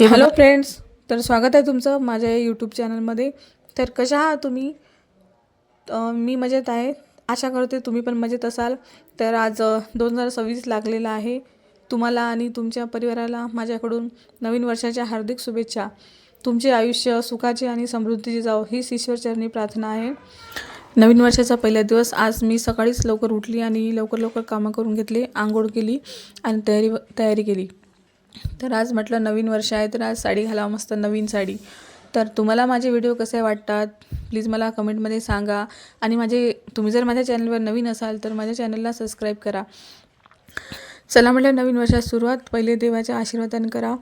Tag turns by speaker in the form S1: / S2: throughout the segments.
S1: Hello friends तर स्वागत आहे तुमचं माझ्या यूट्यूब चॅनलमध्ये तर कशा आहात तुम्ही? मी मजेत आहे. आशा करते तुम्ही पण मजेत असाल. तर आज दोन हजार सव्वीस लागलेला आहे. तुम्हाला आणि तुमच्या परिवाराला माझ्याकडून नवीन वर्षाच्या हार्दिक शुभेच्छा. तुमचे आयुष्य सुखाचे आणि समृद्धीचे जावो हीच ईश्वरचरणी प्रार्थना आहे. नवीन वर्षाचा पहिला दिवस. आज मी सकाळीच लवकर उठली आणि लवकर लवकर कामं करून घेतली आंघोळ केली आणि तयारी तयारी केली. तर आज म्हटलं नवीन वर्ष आहे तर आज साडी घालावं मस्त नवीन साडी. तर तुम्हाला माझे व्हिडिओ कसे वाटतात? प्लीज मला कमेंटमध्ये सांगा. आणि माझे तुम्ही जर माझ्या चॅनलवर नवीन असाल तर माझ्या चॅनलला सबस्क्राईब करा. चला म्हटलं नवीन वर्षात सुरुवात. पहिले देवाच्या आशीर्वादाने करा.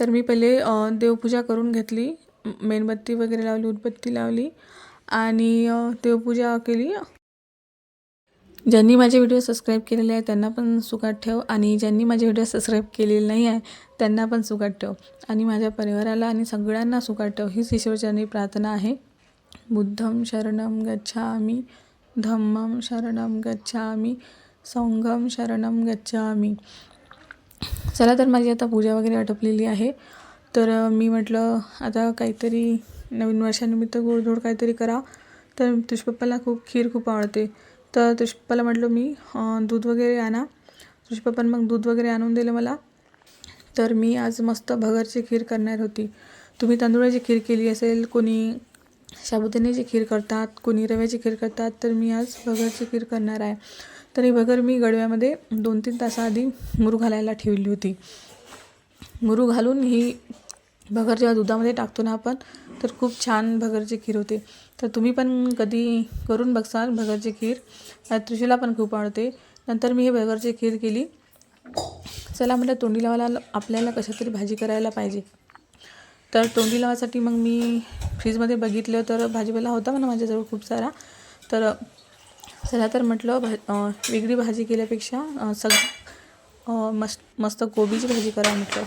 S1: तर मी पहिले देवपूजा करून घेतली. मेणबत्ती वगैरे लावली उदबत्ती लावली. आणि देवपूजा केली. ज्यांनी माझे व्हिडिओ सबस्क्राईब केलेले आहे त्यांना पण सुखात ठेव. आणि ज्यांनी माझे व्हिडिओ सबस्क्राईब केलेले नाही आहे त्यांना पण सुखात ठेव. आणि माझ्या परिवाराला आणि सगळ्यांना सुखात ठेव. हीच ईश्वरचरणी प्रार्थना आहे. बुद्धम शरणम गच्छामी धम्मम शरणम गच्छामी संघं शरणम गच्छामी. चला तर माझी आता पूजा वगैरे आटपलेली आहे. तर मी म्हटलं आता काहीतरी नवीन वर्षानिमित्त गोडधोड काहीतरी करा. तर तुषपप्पाला खूप खीर खूप आवडते. तर तुष्पाला म्हटलं मी दूध वगैरे आणा तुषपप्पानं मग दूध वगैरे आणून दिलं मला. तर मी आज मस्त भगरची खीर करणार होती. तुम्ही तांदूळाची खीर केली असेल कोणी साबुदाण्याची खीर करतात कोणी रव्याची खीर करतात तर मी आज भगरची खीर करणार आहे. तर ही भगर मी गडव्यामध्ये दोन तीन तासाआधी मुरू घालायला ठेवली होती. मुरू घालून ही भगर जेव्हा दुधामध्ये टाकतो ना आपण तर खूप छान भगरची खीर होते. तर तुम्ही पण कधी करून बघसाल भगरची खीर. त्रिशूला पण खूप आवडते. नंतर मी हे भगरची खीर केली. चला म्हटलं तोंडी लावायला आपल्याला कशातरी भाजी करायला पाहिजे. तर तोंडी लावासाठी मग मी फ्रीजमध्ये बघितलं तर भाजीपाला होता म्हणा माझ्याजवळ खूप सारा. तर चला तर म्हटलं भा वेगळी भाजी केल्यापेक्षा सग मस्त मस्त कोबीची भाजी करा म्हटलं.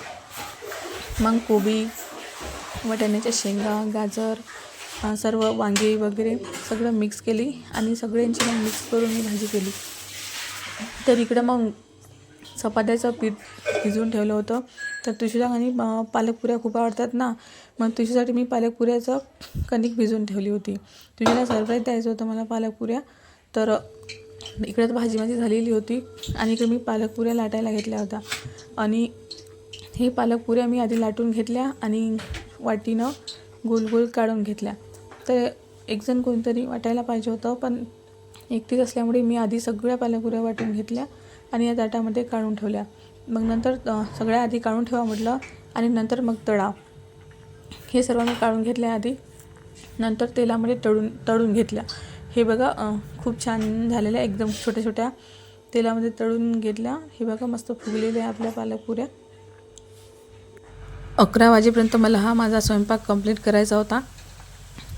S1: मग कोबी वाटाण्याच्या शेंगा गाजर सर्व वांगे वगैरे सगळं मिक्स केली आणि सगळ्यांची मग मिक्स करून मी भाजी केली. तर इकडं मग चपात्याचं पीठ भिजवून ठेवलं होतं. तर तुळशीला आणि पालकपुऱ्या खूप आवडतात ना. मग तुझ्यासाठी मी पालकपुऱ्याचं कणिक भिजवून ठेवली होती. तुझ्याला सरप्राईज द्यायचं होतं मला पालकपुऱ्या. तर इकडे तर भाजी माझी झालेली होती आणि इकडे मी पालकपुऱ्या लाटायला घेतल्या होत्या. आणि हे पालकपुऱ्या मी आधी लाटून घेतल्या आणि वाटीनं गोल गोल काढून घेतल्या. तर एकजण कोणतरी वाटायला पाहिजे होतं पण एकटीच असल्यामुळे मी आधी सगळ्या पालकपुऱ्या वाटून घेतल्या आणि या ताटामध्ये काढून ठेवल्या. मग नंतर सगळ्या आधी काढून ठेवा म्हटलं आणि नंतर मग तळा. हे सर्व मी काढून घेतल्या आधी नंतर तेलामध्ये तळून तळून घेतल्या. हे बघा खूप छान झालेल्या एकदम छोट्या छोट्या तेलामध्ये तळून घेतल्या. हे बघा मस्त फुगलेल्या आपल्या पालकपुऱ्या अकरा वाजेपर्यंत मला हा माझा स्वयंपाक कंप्लीट करायचा होता.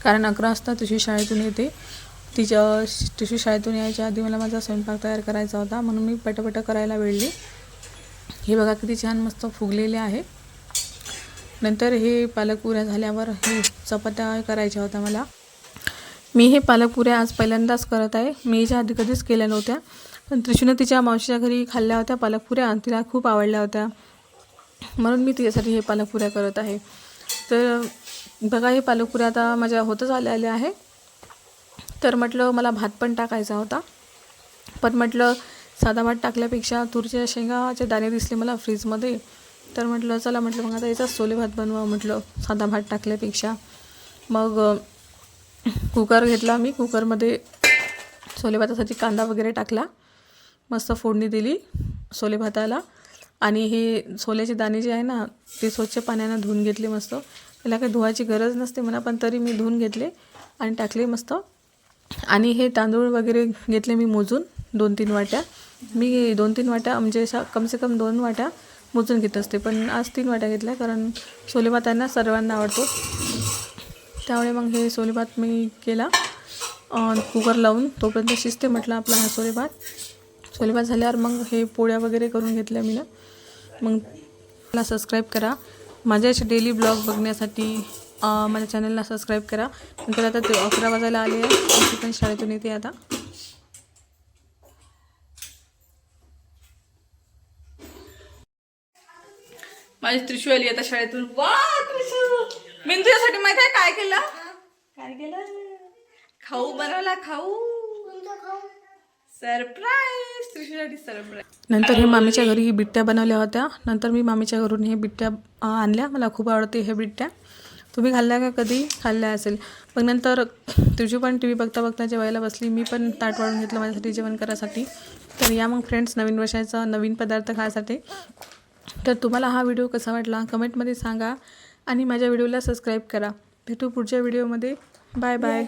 S1: कारण अकरा वाजता तुझी शाळेतून येते. तिच्या तुझी शाळेतून यायच्या आधी मला माझा स्वयंपाक तयार करायचा होता. म्हणून मी पटापट करायला वेळली. हे बघा किती छान मस्त फुगलेले आहे. नंतर हे पालकपुऱ्या झाल्यावर हे चपात्या करायच्या होत्या मला. मी हे पालकपुऱ्या आज पहिल्यांदाच करत आहे. मी याच्या आधी कधीच केल्या नव्हत्या. पण त्रिशूनं तिच्या मावशीच्या घरी खाल्ल्या होत्या पालकपुऱ्या तिला खूप आवडल्या होत्या. म्हणून मी तिच्यासाठी हे पालकपुऱ्या करत आहे. तर बघा हे पालकपुऱ्या आता माझ्या होतच आल्या आहे. तर म्हटलं मला भात पण टाकायचा होता. पण म्हटलं साधा भात टाकल्यापेक्षा तुरच्या शेंगाचे दाणे दिसले मला फ्रीजमध्ये. तर म्हटलं चला म्हटलं मग आता याचा सोले भात बनवा म्हटलं साधा भात टाकल्यापेक्षा. मग कुकर घेतला मी. कुकरमध्ये सोले भातासाठी कांदा वगैरे टाकला. मस्त फोडणी दिली सोले भाताला. आणि हे छोल्याचे दाणे जे आहे ना ते स्वच्छ पाण्यानं धुवून घेतले मस्त. त्याला काही धुवायची गरज नसते म्हणा पण तरी मी धुवून घेतले आणि टाकले मस्त. आणि हे तांदूळ वगैरे घेतले मी मोजून दोन तीन वाट्या. मी दोन तीन वाट्या म्हणजे अशा कमसे कम दोन वाट्या मोजून घेत असते. पण आज तीन वाट्या घेतल्या कारण छोले भात आहे ना सर्वांना आवडतो. त्यामुळे मग हे छोले भात मी केला. कुकर लावून. तोपर्यंत शिजते म्हटलं आपला हा छोले भात छोले भात झाल्यावर मग हे पोळ्या वगैरे करून घेतल्या मी ना. मग मला सबस्क्राईब करा. माझ्या असे डेली ब्लॉग बघण्यासाठी माझ्या चॅनलला सबस्क्राईब करा. नंतर आता ते अकरा वाजायला आले आहे पण शाळेतून येते आता. माझी त्रिशू आली आता शाळेतून. वा त्रिशू मी तुझ्यासाठी माहिती आहे काय केलं? काय केलं? खाऊ बनवला खाऊ? सरप्राईज त्रिशूसाठी सरप्राईज नंतर हे मामीच्या घरी ही बिट्ट्या बनवल्या होत्या. नंतर मी मामीच्या घरून हे बिट्ट्या आणल्या. मला खूप आवडते हे बिट्ट्या. तुम्ही खाल्ल्या का कधी? खाल्ल्या असेल. मग नंतर तुझी पण टी व्ही बघता बघता जेवायला बसली. मी पण ताट वाढून घेतलं माझ्यासाठी जेवण करायसाठी. तर या मग फ्रेंड्स नवीन वर्षाचा नवीन पदार्थ खायसाठी. तर तुम्हाला हा व्हिडिओ कसा वाटला? कमेंटमध्ये सांगा आणि माझ्या व्हिडिओला सबस्क्राईब करा. भेटू पुढच्या व्हिडिओमध्ये बाय बाय